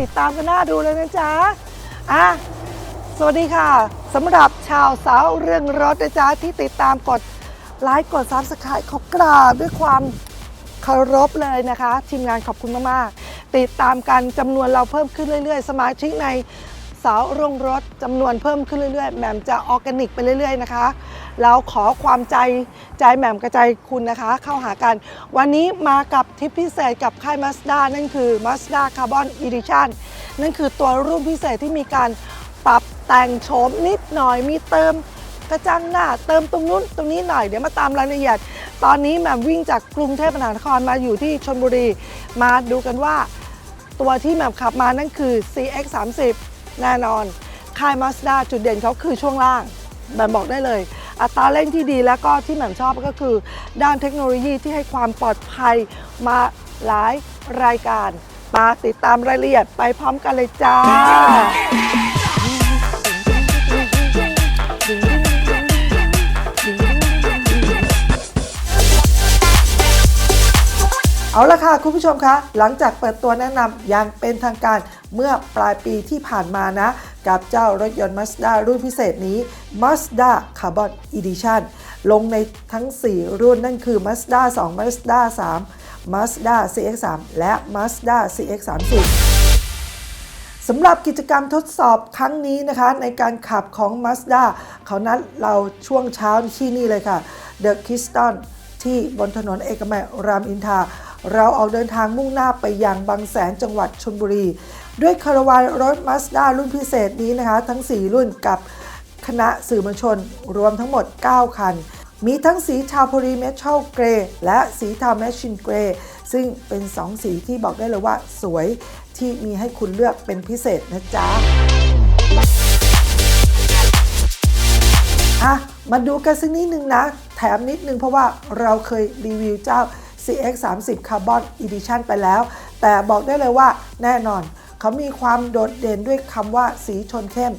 ติดตามกันหน้าดูเลยนะจ๊ะอะสวัสดีค่ะสำหรับชาวสาวเรื่องรถนะจ๊ะที่ติดตามกดไลค์กดซับสไครต์ขอกราบด้วยความเคารพเลยนะคะ ทีมงานขอบคุณมาก ๆ ติดตามกันจำนวนเราเพิ่มขึ้นเรื่อย ๆ สมาชิกใน สาวโรงรถจำนวนเพิ่มขึ้นเรื่อยๆแหม่มจะออร์แกนิกไปเรื่อยๆนะคะเราขอความใจใจแหม่มกระใจคุณนะคะ เข้าหากัน วันนี้มากับทริปพิเศษกับค่าย Mazda นั่นคือ Mazda Carbon Edition นั่นคือตัวรุ่นพิเศษที่มีการปรับแต่งโฉมนิดหน่อยมีเติมกระจังหน้าเติมตรงนู้นตรงนี้หน่อยเดี๋ยวมาตามรายละเอียด ตอนนี้แหม่มวิ่งจากกรุงเทพมหานครมาอยู่ที่ชนบุรี มาดูกันว่า ตัวที่แหม่มขับมานั่นคือ CX 30 แน่นอน ค่าย Mazda จุดเด่นเขาคือช่วงล่างแหม่มบอกได้เลย อัตราเร่งที่ดีแล้วก็ที่แหม่มชอบก็คือ ด้านเทคโนโลยีที่ให้ความปลอดภัยมาหลายรายการมาติดตามรายละเอียดไปพร้อมกันเลยจ้า เอาละค่ะ คุณผู้ชมคะ หลังจากเปิดตัวแนะนำอย่างเป็นทางการ เมื่อปลายปีที่ผ่านมานะ กับเจ้ารถยนต์ Mazda รุ่นพิเศษนี้ Mazda Carbon Edition ลงในทั้ง 4 รุ่นนั่นคือ Mazda 2 Mazda 3 Mazda CX3 และ Mazda CX30 สำหรับกิจกรรมทดสอบครั้งนี้นะคะ ในการขับของ Mazda เขานัดเราช่วงเช้าที่นี่เลยค่ะ The Keystone ที่บนถนนเอกมัยรามอินทราเราออกเดินทางมุ่งหน้าไปยังบางแสนจังหวัดชลบุรี ด้วยคาราวานรถ Mazda รุ่นพิเศษนี้นะคะ ทั้ง 4 รุ่นกับคณะสื่อมวลชน รวมทั้งหมด 9 คัน มีทั้งสีชาโพลีเมทัลเกรย์และสีเทาแมชชินเกรย์ซึ่งเป็น 2 สีที่บอกได้เลยว่าสวยที่มีให้คุณเลือกเป็นพิเศษนะจ๊ะอะมาดูกันสักนิดนึงนะ แถมนิดนึงเพราะว่าเราเคยรีวิวเจ้า CX 3 0 Carbon Edition ไปแล้ว แต่บอกได้เลยว่าแน่นอน เขามีความโดดเด่นด้วยคำว่าสีชนเข้ม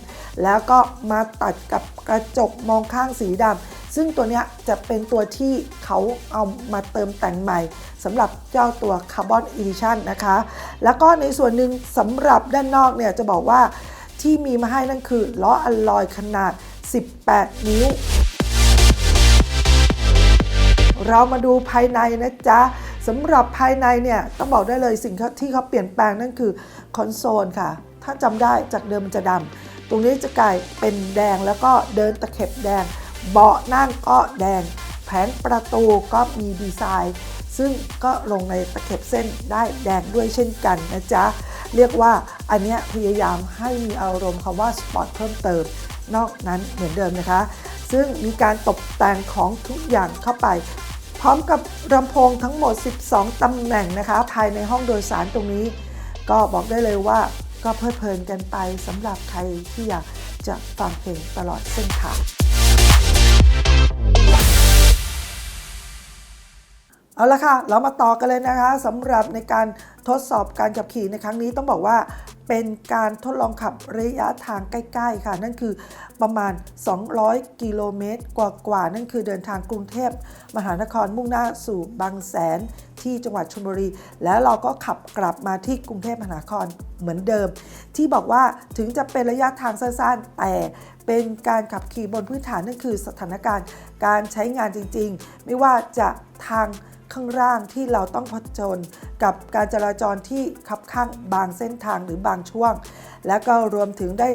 แล้วก็มาตัดกับกระจกมองข้างสีดำซึ่งตัวนี้จะเป็นตัวที่เขาเอามาเติมแต่งใหม่สำหรับเจ้าตัว Carbon Edition นะคะ แล้วก็ในส่วนหนึ่งสำหรับด้านนอกเนี่ยจะบอกว่าที่มีมาให้นั่นคือล้ออัลลอยขนาด 18 นิ้ว เรามาดูภายในนะจ๊ะสำหรับภายในเนี่ยต้องบอกได้เลยสิ่งที่เขาเปลี่ยนแปลงนั่นคือ คอนโซลค่ะ ถ้าจำได้จากเดิมมันจะดำตรงนี้จะกลายเป็นแดงแล้วก็เดินตะเข็บแดง เบาะนั่งก็แดง แผงประตูก็มีดีไซน์ ซึ่งก็ลงในตะเข็บเส้นได้แดงด้วยเช่นกันนะจ๊ะ เรียกว่าอันเนี้ยพยายามให้มีอารมณ์คำว่าสปอร์ตเพิ่มเติม นอกนั้นเหมือนเดิมนะคะ ซึ่งมีการตกแต่งของทุกอย่างเข้าไปพร้อมกับลำโพงทั้งหมด 12 ตำแหน่งนะคะ ภายในห้องโดยสารตรงนี้ ก็บอกได้เลยว่าก็เพลิดเพลินกันไปสำหรับใครที่อยากจะฟังเพลงตลอดเส้นทางเอาละค่ะ เรามาต่อกันเลยนะคะสำหรับในการทดสอบการขับขี่ในครั้งนี้ต้องบอกว่า เป็นการทดลองขับระยะทางใกล้ๆค่ะ นั่นคือประมาณ 200 กิโลเมตรกว่าๆนั่นคือเดินทางกรุงเทพมหานครมุ่งหน้าสู่บางแสนที่จังหวัดชลบุรี แล้วเราก็ขับกลับมาที่กรุงเทพมหานครเหมือนเดิม ที่บอกว่าถึงจะเป็นระยะทางสั้นๆแต่เป็นการขับขี่บนพื้นฐานนั่นคือสถานการณ์การใช้งานจริงๆ ไม่ว่าจะทาง ข้างล่างที่เราต้องผจญกับการจราจรที่คับข้างบางเส้นทางหรือบางช่วง และก็รวมถึงได้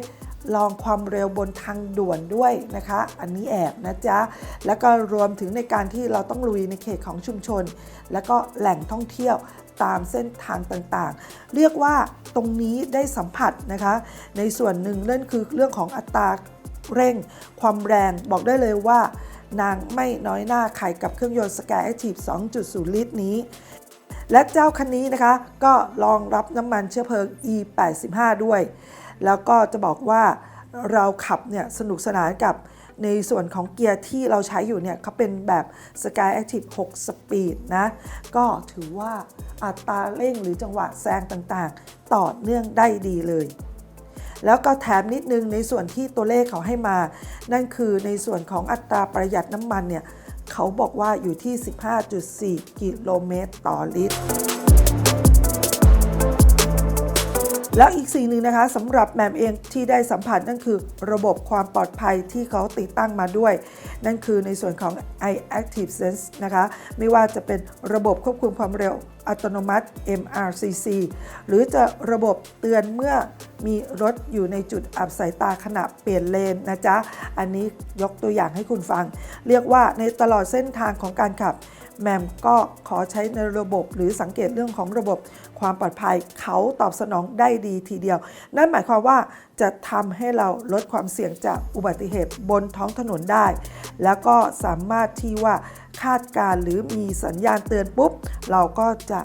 ลองความเร็วบนทางด่วนด้วยนะคะ อันนี้แอบนะจ๊ะ แล้วก็รวมถึงในการที่เราต้องลุยในเขตของชุมชน แล้วก็แหล่งท่องเที่ยวตามเส้นทางต่างๆ เรียกว่าตรงนี้ได้สัมผัสนะคะ ในส่วนหนึ่งนั่นคือเรื่องของอัตราเร่ง ความแรงบอกได้เลยว่า นางไม่น้อยหน้าใครกับเครื่องยนต์ Sky Active 2.0 ลิตรนี้ และเจ้าคันนี้นะคะ ก็รองรับน้ำมันเชื้อเพลิง E85 ด้วย แล้วก็จะบอกว่าเราขับเนี่ยสนุกสนานกับในส่วนของเกียร์ที่เราใช้อยู่เนี่ยเขาเป็นแบบ Sky Active 6 Speed นะ ก็ถือว่าอัตราเร่งหรือจังหวะแซงต่างๆ ต่อเนื่องได้ดีเลย แล้วก็แถมนิดนึงในส่วนที่ตัวเลขเขาให้มา นั่นคือในส่วนของอัตราประหยัดน้ำมันเนี่ยเขาบอกว่าอยู่ที่ 15.4 กิโลเมตรต่อลิตร แล้วอีกสิ่งหนึ่งนะคะสำหรับแมมเองที่ได้สัมผัสนั่นคือระบบความปลอดภัยที่เขาติดตั้งมาด้วย นั่นคือในส่วนของ iActive Sense นะคะ ไม่ว่าจะเป็นระบบควบคุมความเร็วอัตโนมัติ MRCC หรือจะระบบเตือนเมื่อ มีรถอยู่ในจุดอับสายตาขณะเปลี่ยนเลนนะจ๊ะ อันนี้ยกตัวอย่างให้คุณฟัง เรียกว่าในตลอดเส้นทางของการขับแมมก็ขอใช้ในระบบหรือสังเกตเรื่องของระบบความปลอดภัยเขาตอบสนองได้ดีทีเดียว นั่นหมายความว่าจะทำให้เราลดความเสี่ยงจากอุบัติเหตุบนท้องถนนได้ แล้วก็สามารถที่ว่าคาดการ์หรือมีสัญญาณเตือนปุ๊บ เราก็จะ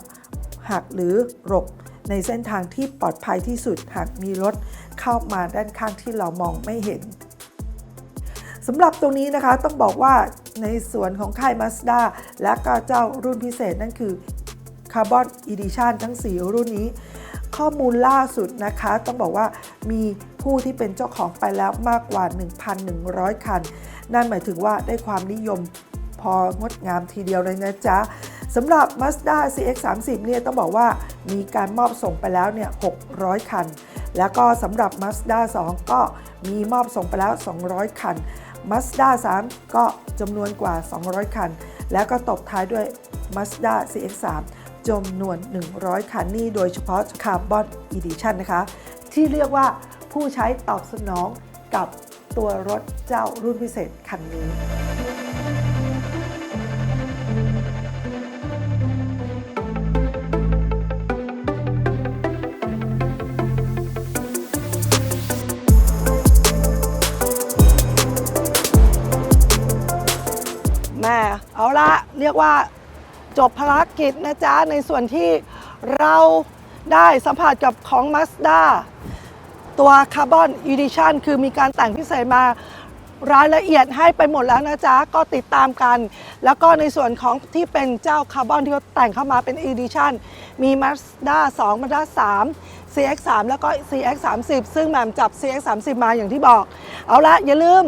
หักหรือหลบ ในเส้นทางที่ปลอดภัยที่สุดหากมีรถเข้ามาด้านข้างที่เรามองไม่เห็นสำหรับตรงนี้นะคะต้องบอกว่าในส่วนของค่าย Mazda และก็เจ้ารุ่นพิเศษนั่นคือ Carbon Edition ทั้ง 4 รุ่นนี้ ข้อมูลล่าสุดนะคะ ต้องบอกว่ามีผู้ที่เป็นเจ้าของไปแล้วมากกว่า 1,100 คัน นั่นหมายถึงว่าได้ความนิยมพองดงามทีเดียวเลยนะจ๊ะสำหรับ Mazda CX-30 เนี่ยต้องบอกว่า มีการมอบส่งไปแล้วเนี่ย600 คัน แล้วก็สำหรับ Mazda 2 ก็มีมอบส่งไปแล้ว 200 คัน Mazda 3 ก็จำนวนกว่า 200 คัน แล้วก็ตบท้ายด้วย Mazda CX-3 จำนวน 100 คันนี่โดยเฉพาะ Carbon Edition นะคะ ที่เรียกว่าผู้ใช้ตอบสนองกับตัวรถเจ้ารุ่นพิเศษคันนี้ เรียกว่าจบภารกิจนะจ๊ะ ในส่วนที่เราได้สัมผัสกับของ Mazda ตัว Carbon Edition คือมีการแต่งพิเศษมารายละเอียดให้ไปหมดแล้วนะจ๊ะ ก็ติดตามกัน แล้วก็ในส่วนของที่เป็นเจ้าคาร์บอนที่เขาแต่งเข้ามาเป็น Edition มี Mazda 2 Mazda 3 CX3 แล้วก็ CX30 ซึ่งแหม่มจับ CX30 มาอย่างที่บอก เอาละอย่าลืม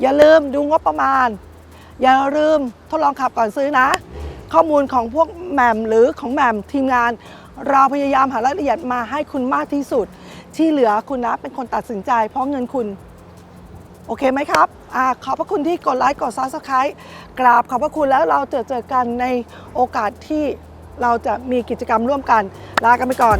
อย่าลืมดูงบประมาณ อย่าลืมทดลองขับก่อนซื้อนะ ข้อมูลของพวกแหม่มหรือของแหม่มทีมงาน เราพยายามหารายละเอียดมาให้คุณมากที่สุด ที่เหลือคุณนะเป็นคนตัดสินใจ เพราะเงินคุณ โอเคไหมครับอาขอบพระคุณที่กดไลค์กดซับสไคร b ์กราบขอบพระคุณแล้วเราเจอเจอกันในโอกาสที่เราจะมีกิจกรรมร่วมกัน ลากันไปก่อน